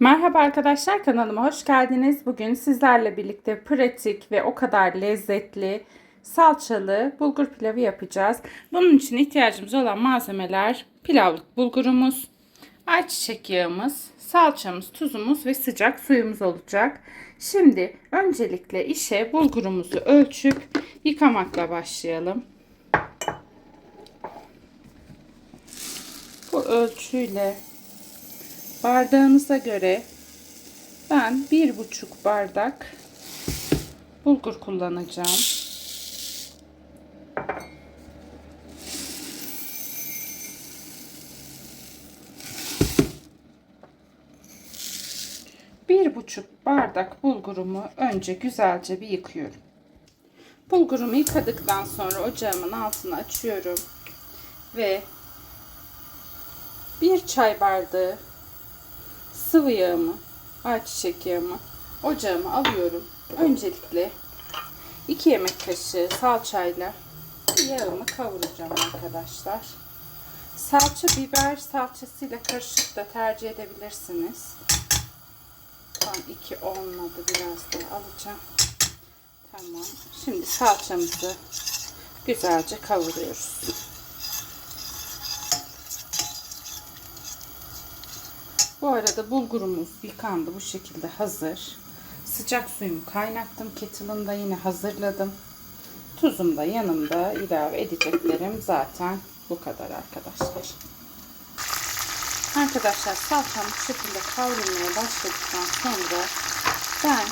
Merhaba arkadaşlar kanalıma hoş geldiniz. Bugün sizlerle birlikte pratik ve o kadar lezzetli salçalı bulgur pilavı yapacağız. Bunun için ihtiyacımız olan malzemeler pilavlık bulgurumuz, ayçiçek yağımız, salçamız, tuzumuz ve sıcak suyumuz olacak. Şimdi öncelikle işe bulgurumuzu ölçüp yıkamakla başlayalım. Bu ölçüyle Bardağınıza göre ben bir buçuk bardak bulgur kullanacağım. Bir buçuk bardak bulgurumu önce güzelce bir yıkıyorum. Bulgurumu yıkadıktan sonra ocağımın altını açıyorum ve bir çay bardağı sıvı yağımı, ayçiçek yağımı ocağıma alıyorum. Öncelikle 2 yemek kaşığı salçayla yağımı kavuracağım arkadaşlar. Salça biber salçasıyla karışık da tercih edebilirsiniz. Tam 2 olmadı biraz da alacağım. Tamam. Şimdi salçamızı güzelce kavuruyoruz. Bu arada bulgurumuz yıkandı bu şekilde hazır. Sıcak suyumu kaynattım. Kettle'ımda yine hazırladım. Tuzum da yanımda ilave edeceklerim zaten bu kadar arkadaşlar. Arkadaşlar salçam bu şekilde kavrulmaya başladıktan sonra ben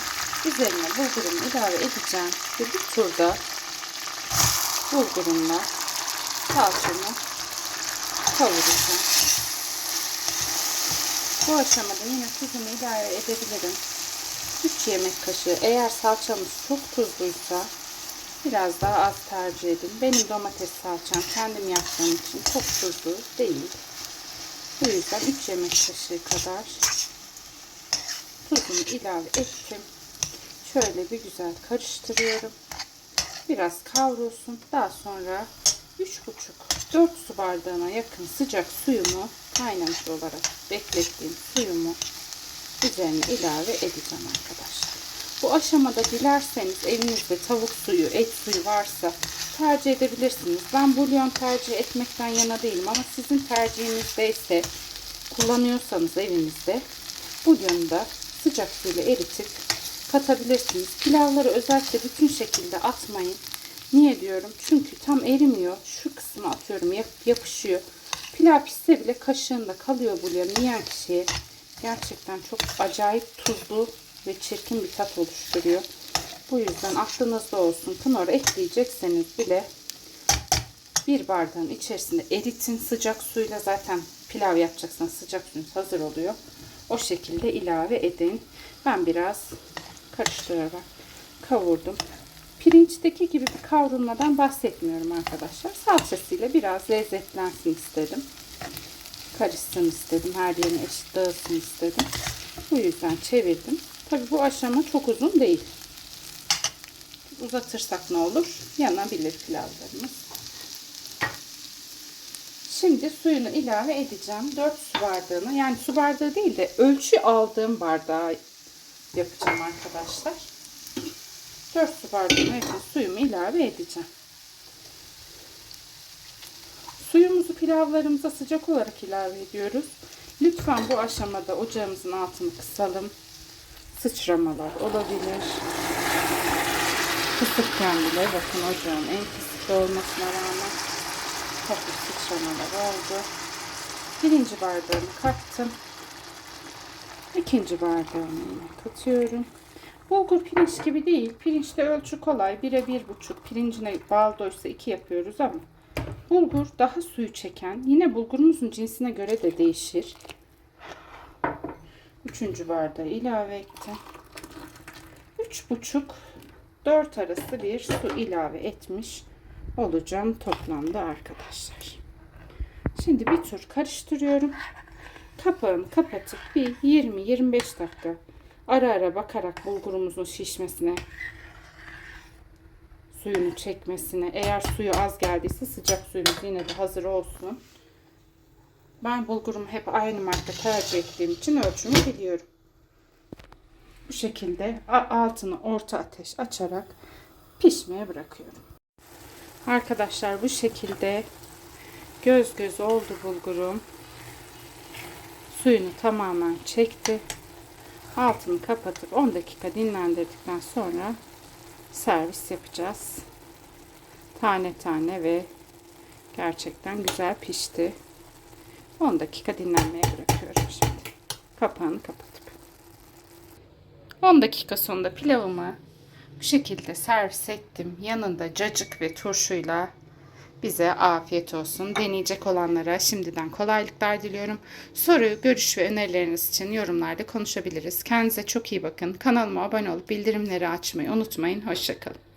üzerine bulgurumu ilave edeceğim ve bir turda bulgurumla salçamı kavuracağım. Bu aşamada yine tuzumu ilave edebilirim. 3 yemek kaşığı. Eğer salçamız çok tuzluysa biraz daha az tercih edin. Benim domates salçam kendim yaptığım için çok tuzlu değil. Bu yüzden 3 yemek kaşığı kadar tuzumu ilave ettim. Şöyle bir güzel karıştırıyorum. Biraz kavrulsun. Daha sonra 3,5-4 su bardağına yakın sıcak suyumu kaynamış olarak beklettiğim suyumu üzerine ilave edeceğim arkadaşlar. Bu aşamada dilerseniz evinizde tavuk suyu, et suyu varsa tercih edebilirsiniz. Ben bulyon tercih etmekten yana değilim ama sizin tercihinizdeyse kullanıyorsanız evinizde bulyonu da sıcak suyla eritip katabilirsiniz. Pilavları özellikle bütün şekilde atmayın. Niye diyorum? Çünkü tam erimiyor. Şu kısmı atıyorum yapışıyor. Pilav pişse bile kaşığında kalıyor bulyon yiyen kişiye. Gerçekten çok acayip tuzlu ve çirkin bir tat oluşturuyor. Bu yüzden aklınızda olsun. Knorr ekleyecekseniz bile bir bardağın içerisinde eritin sıcak suyla zaten pilav yapacaksanız sıcak suyunuz hazır oluyor. O şekilde ilave edin. Ben biraz karıştırarak kavurdum. Pirinçteki gibi bir kavrulmadan bahsetmiyorum arkadaşlar. Salçasıyla biraz lezzetlensin istedim. Karışsın istedim. Her yerine eşit dağılsın istedim. Bu yüzden çevirdim. Tabi bu aşama çok uzun değil. Uzatırsak ne olur? Yanabilir pilavlarımız. Şimdi suyunu ilave edeceğim. 4 su bardağını yani su bardağı değil de ölçü aldığım bardağı yapacağım arkadaşlar. 4 su bardağına yakın suyumu ilave edeceğim. Suyumuzu pilavlarımıza sıcak olarak ilave ediyoruz. Lütfen bu aşamada ocağımızın altını kısalım. Sıçramalar olabilir. Kısıkken bile bakın ocağın en kısık olmasına rağmen hafif sıçramalar oldu. Birinci bardağımı kattım. İkinci bardağımı yine katıyorum. Bulgur pirinç gibi değil. Pirinçte ölçü kolay. 1'e 1,5. Pirincine baldoysa 2 yapıyoruz ama bulgur daha suyu çeken. Yine bulgurumuzun cinsine göre de değişir. Üçüncü bardağı ilave ettim. 3,5 4 arası bir su ilave etmiş olacağım toplamda arkadaşlar. Şimdi bir tur karıştırıyorum. Kapağını kapatıp bir 20-25 dakika ara ara bakarak bulgurumuzun şişmesine suyunu çekmesine eğer suyu az geldiyse sıcak suyumuz yine de hazır olsun. Ben bulgurumu hep aynı marka tercih ettiğim için ölçümü biliyorum. bu şekilde altını orta ateş açarak pişmeye bırakıyorum. Arkadaşlar bu şekilde göz göz oldu bulgurum. Suyunu tamamen çekti. Altını kapatıp 10 dakika dinlendirdikten sonra servis yapacağız. Tane tane ve gerçekten güzel pişti. 10 dakika dinlenmeye bırakıyorum şimdi. Kapağını kapatıp. 10 dakika sonunda pilavımı bu şekilde servis ettim. Yanında cacık ve turşuyla bize afiyet olsun. Deneyecek olanlara şimdiden kolaylıklar diliyorum. Soru, görüş ve önerileriniz için yorumlarda konuşabiliriz. Kendinize çok iyi bakın. Kanalıma abone olup bildirimleri açmayı unutmayın. Hoşçakalın.